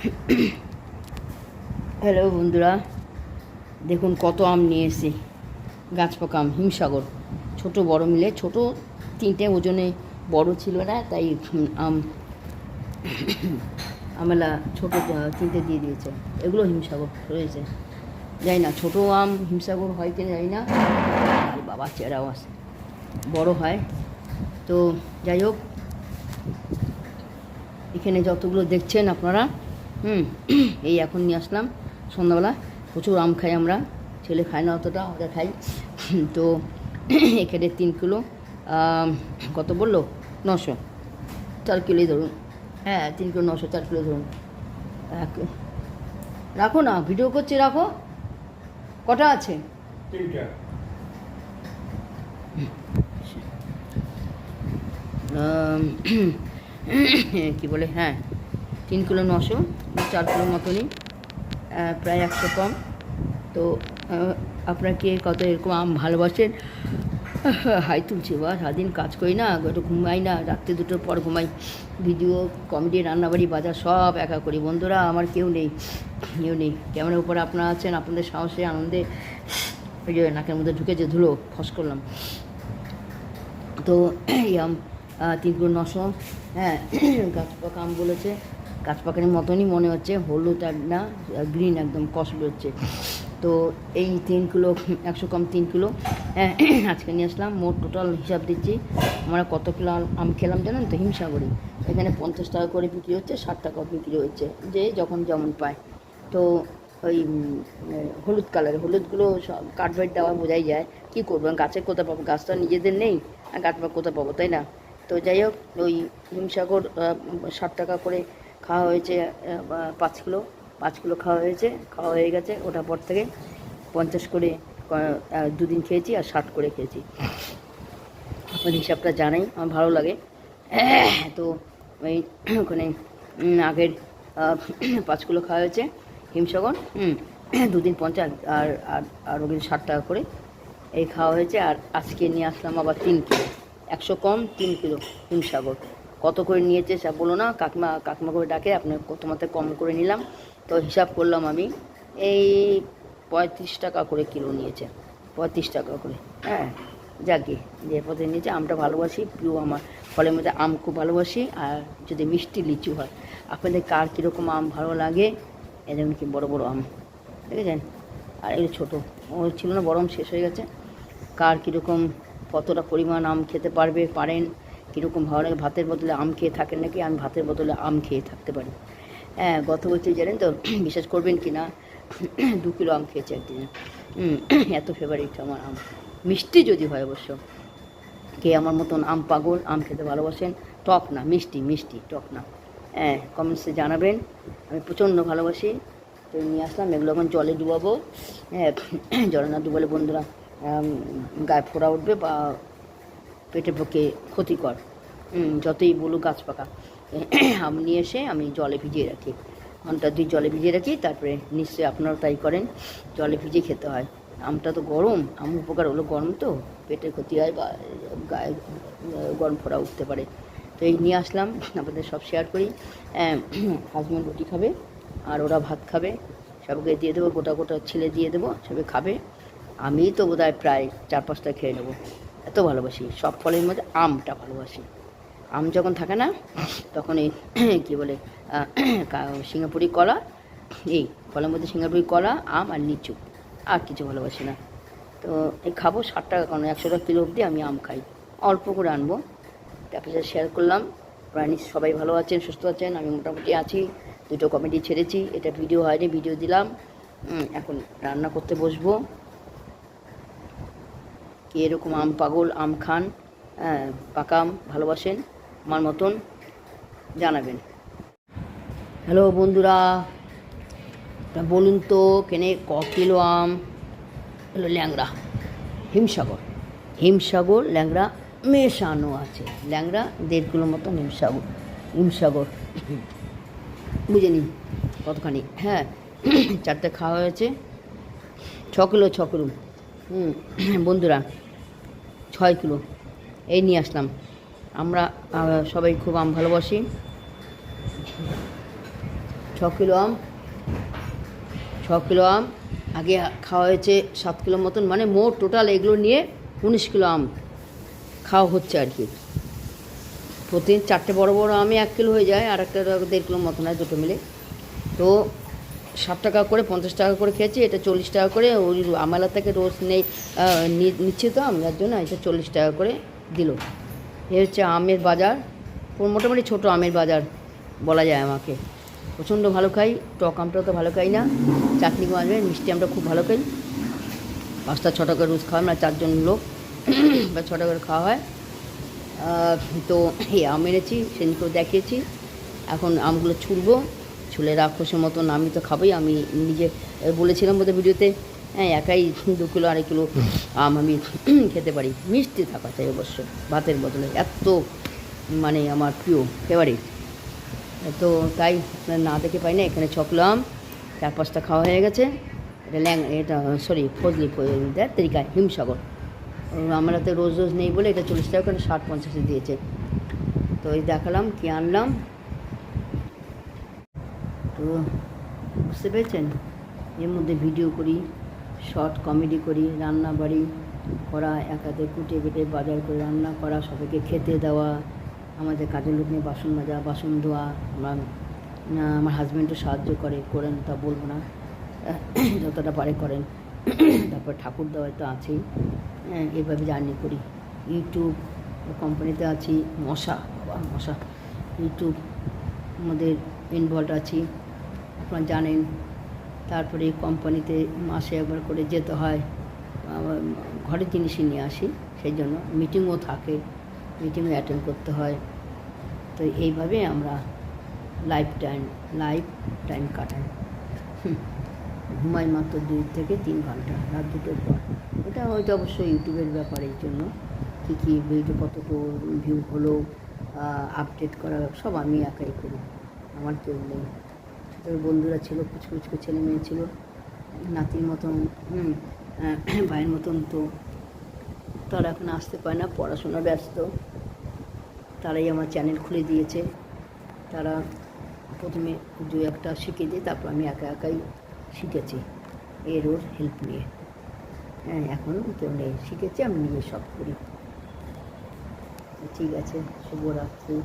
Hello বন্ধুরা। দেখুন কত আম নিয়ে এসেছি। গাছ পাকা আম, হিমসাগর। ছোট, বড় মিলে। ছোট তিনটে, ওজনে বড় ছিল না, তাই আম আমলা ছোটো তিনটে দিয়ে দিয়েছে। এগুলো হিমসাগর রয়েছে। যাই না, ছোটো আম, হিমসাগর হয় কিনা জানি না। বাবা, চেরাও আছে। বড় হয়। তো যাই হোক, এখানে যতগুলো দেখছেন আপনারা হুম। এই এখন নিয়ে আসলাম সন্ধ্যাবেলা। প্রচুর আম খাই আমরা। ছেলে খায় না অতটা আমরা খাই। তো এখানে তিন কিলো কত বলল? নশো। চার কিলোই ধরুন। হ্যাঁ তিন কিলো নশো চার কিলো ধরুন। এক- রাখো না ভিডিও করছি রাখো। কটা আছে? কি বলে? হ্যাঁ। তিন কিলো নশো চার কিলো মতনই প্রায় একশো কম। তো আপনারা কে কত এরকম আম ভালোবাসেন? হাই তুলছি বা সারাদিন কাজ করি না, একটু ঘুমাই না, রাত্রে দুটোর পর ঘুমাই। ভিডিও, কমেডি, রান্নাবাড়ি, বাজার সব একা করি। বন্ধুরা, আমার কেউ নেই কেউ নেই। ক্যামেরার উপরে আপনারা আছেন, আপনাদের সাহসে, আনন্দে। ওই যে নাকের মধ্যে ঢুকেছে ধুলো, ফস করলাম। তো, এই আম তিন কিলো নশো হ্যাঁ গাছ পাকা আম বলেছে। গাছ মতনই মনে হচ্ছে, হলুদ এক না গ্রিন একদম কষ বেরোচ্ছে। তো এই তিন কিলো, একশো কম তিন কিলো হ্যাঁ আজকে নিয়ে আসলাম, মোট টোটাল হিসাব দিচ্ছি, আমরা কত কিলো আম- খেলাম জানেন তো, হিমসাগরে। এখানে পঞ্চাশ টাকা করে বিক্রি হচ্ছে, ষাট টাকা বিক্রি হচ্ছে, যে যখন যেমন পায়। তো ওই হলুদ কালার হলুদগুলো সব কাঠবাইট দেওয়া বোঝাই যায়। কী করব গাছে কোথায় পাবো? গাছটা নিজেদের নেই, আর গাছ বা কোথায় পাবো, তাই না? তো যাই হোক, ওই হিমসাগর ষাট টাকা করে খাওয়া হয়েছে পাঁচ কিলো পাঁচ কিলো খাওয়া হয়েছে, খাওয়া হয়ে গেছে ওটার পর থেকে পঞ্চাশ করে দুদিন খেয়েছি আর ষাট করে খেয়েছি। আপনার হিসাবটা জানাই, আমার ভালো লাগে। তো ওই ওখানে আগের পাঁচ কিলো খাওয়া হয়েছে, হিমসাগর, হুম, দুদিন পঞ্চাশ আর আর আর ওগুলো ষাট টাকা করে এই খাওয়া হয়েছে। আর আজকে নিয়ে আসলাম আবার তিন কিলো, একশো কম তিন কিলো হিমসাগর। কত করে নিয়েছে সে বলো না, কাকিমা কাকিমা করে ডাকে, আপনার তোমাতে কম করে নিলাম। তো হিসাব করলাম আমি, এই পঁয়ত্রিশ টাকা করে কিলো নিয়েছে, পঁয়ত্রিশ টাকা করে। হ্যাঁ যাকে যে পথে নিয়েছে, আমটা ভালোবাসি প্রিয় আমার ফলের মধ্যে আম খুব ভালোবাসি, আর যদি মিষ্টি লিচু হয়, আপনাদের কার কীরকম আম ভালো লাগে? এই যেমন কি বড়ো বড়ো আম, দেখেছেন? আর এগুলো ছোটো, ও ছিল না বড় আম শেষ হয়ে গেছে। কার কীরকম, কতটা পরিমাণ আম খেতে পারবে, পারেন? কীরকম ভালো লাগে? ভাতের বদলে আম খেয়ে থাকেন নাকি? আমি ভাতের বদলে আম খেয়ে থাকতে পারি। হ্যাঁ গত বছর জানেন তো, বিশ্বাস করবেন কি না, দু কিলো আম খেয়েছি একদিনে। এত ফেভারিট আমার আম। মিষ্টি যদি হয় অবশ্য। কে আমার মতন আম পাগল, আম খেতে ভালোবাসেন? টক না, মিষ্টি মিষ্টি, টক না। হ্যাঁ কমেন্টসে জানাবেন। আমি প্রচণ্ড ভালোবাসি। তো নিয়ে আসলাম, এগুলো এখন জলে ডুবাবো। হ্যাঁ জলে না ডুবালে বন্ধুরা গায়ে ফোড়া উঠবে বা পেটের পক্ষে ক্ষতিকর। যতই বলুক গাছ পাকা। আম নিয়ে এসে আমি জলে ভিজিয়ে রাখি। ঘণ্টা দুই জলে ভিজিয়ে রাখি, তারপরে নিশ্চয়ই আপনারা তাই করেন, জলে ভিজিয়ে খেতে হয়। আমটা তো গরম, আম উপকার হলো গরম তো, পেটের ক্ষতি হয় বা গায়ে গরম ফোড়া উঠতে পারে। তো এই নিয়ে আসলাম, আপনাদের সব শেয়ার করি। হাজব্যান্ড রুটি খাবে, আর ওরা ভাত খাবে। সবকে দিয়ে দেবো, গোটা গোটা ছেলে দিয়ে দেবো সবে খাবে। আমি তো বোধহয় প্রায় চার পাঁচটা খেয়ে নেব। এত ভালোবাসি, সব ফলের মধ্যে আমটা ভালোবাসি। আম যখন থাকে না, তখন এই কী বলে সিঙ্গাপুরি কলা, এই ফলের মধ্যে সিঙ্গাপুরি কলা, আম আর লিচু, আর কিছু ভালোবাসি না। তো এই খাব ষাট টাকা, কারণ একশো টাকা কিলো অবধি আমি আম খাই। অল্প করে আনব। তারপরে শেয়ার করলাম। প্রাণী সবাই ভালো আছেন, সুস্থ আছেন, আমি মোটামুটি আছি। দুটো কমেডি ছেড়েছি। এটা ভিডিও হয়নি ভিডিও দিলাম। এখন রান্না করতে বসবো। কে এরকম আম পাগল, আম খান হ্যাঁ পাকা আম ভালোবাসেন, আমার মতন জানাবেন। হ্যালো বন্ধুরা, তা বলুন তো, কেনে ক কিলো আম? হলো ল্যাংড়া, হিমসাগর। হিমসাগর, ল্যাংড়া মেশানো আছে। ল্যাংড়া দেড় কিলো মতন হিমসাগর হিমসাগর। বুঝে নিন কতখানি। হ্যাঁ চারটে খাওয়া হয়েছে, ছ কিলো ছ কিলো। বন্ধুরা, ছয় কিলো। এই নিয়ে আসলাম। আমরা সবাই খুব আম ভালোবাসি। ছ কিলো আম। ছ কিলো আম। আগে খাওয়া হয়েছে সাত কিলো মতন। মানে মোট টোটাল এগুলো নিয়ে উনিশ কিলো আম খাওয়া হচ্ছে আর কি। প্রতিদিন চারটে বড় বড় আমি এক কিলো হয়ে যায়, আর একটা দেড় কিলো মতন হয় দুটো মিলে। তো ষাট টাকা করে, পঞ্চাশ টাকা করে খেয়েছি, এটা চল্লিশ টাকা করে, ওই আমালা থেকে রোজ নেই নিচ্ছে তো আমি যার জন্য এটা চল্লিশ টাকা করে দিল। এ হচ্ছে আমের বাজার মোটামুটি ছোটো আমের বাজার বলা যায় আমাকে। প্রচণ্ড ভালো খাই, টক আমটাও তো ভালো খাই না, চাটনি মাছবে মিষ্টি আমটা খুব ভালো খাই। পাঁচটা ছটা করে রোজ খাওয়া আমরা চারজন লোক, বা ছটা করে খাওয়া হয়। তো এই আম এনেছি সেদিনকেও দেখিয়েছি, এখন আমগুলো ছুলবো। ছুলে রাক্ষসের মতন আমি তো খাবোই, আমি নিজে বলেছিলাম বোধহয় ভিডিওতে হ্যাঁ একাই দু কিলো, আড়াই কিলো আম আমি খেতে পারি। মিষ্টি থাকা চাই অবশ্য, ভাতের বদলে এত মানে আমার প্রিয় ফেভারিট তো তাই না দেখে পাই না, এখানে ছ কিলো আম, চার পাঁচটা খাওয়া হয়ে গেছে। এটা ল্যাং, এটা সরি ফজলি দেয় তরিকায়, হিমসাগর। আমরা তো রোজ রোজ নেই বলে এটা চল্লিশ টাকা ষাট পঞ্চাশে দিয়েছে। তো এই দেখালাম, কি আনলাম তো বুঝতে পেরেছেন? এর মধ্যে ভিডিও করি শর্ট কমেডি করি, রান্না বাড়ি করা একাতে কুটে কেটে বাজার করে রান্না করা, সবাইকে খেতে দেওয়া, আমাদের কাজের লোক নিয়ে বাসন মাজা, বাসন ধোয়া, আমরা আমার হাজব্যান্ডও সাহায্য করে, করেন তা বলব না। যতটা পারে করেন। তারপর ঠাকুর দেওয়ায় তো আছেই। হ্যাঁ এইভাবে জার্নি করি। ইউটিউব কোম্পানিতে আছি, মশা মশা। ইউটিউব আমাদের ইনভলভ আছি। আপনারা জানেন, তারপরে কোম্পানিতে মাসে একবার করে যেতে হয়। ঘরের জিনিসই নিয়ে আসি, সেই জন্য মিটিংও থাকে মিটিংও অ্যাটেন্ড করতে হয়। তো এইভাবে আমরা লাইফ টাইম লাইফ টাইম কাটাই। ঘুমাই মাত্র দুই থেকে তিন ঘণ্টা, রাত দুটোর পর। এটা হয়তো অবশ্যই ইউটিউবের ব্যাপার এই জন্য। কী কী ভিডিও কতটুকু ভিউ হলো আপডেট করা, সব আমি একাই করি। আমার কেউ নেই। ছোটো বন্ধুরা ছিল কুচু কুচকু ছেলে মেয়ে ছিল, নাতির মতন ভাইয়ের মতন তো তারা এখন আসতে পারে না, পড়াশোনা ব্যস্ত। তারাই আমার চ্যানেল খুলে দিয়েছে। তারা প্রথমে দু একটা শিখিয়ে দিয়ে তারপর আমি একা একাই শিখেছি। এর ওর হেল্প নিয়ে। হ্যাঁ এখন কেউ নেই। শিখেছি, আমি নিজে সব করি। ঠিক আছে, শুভরাত্রি।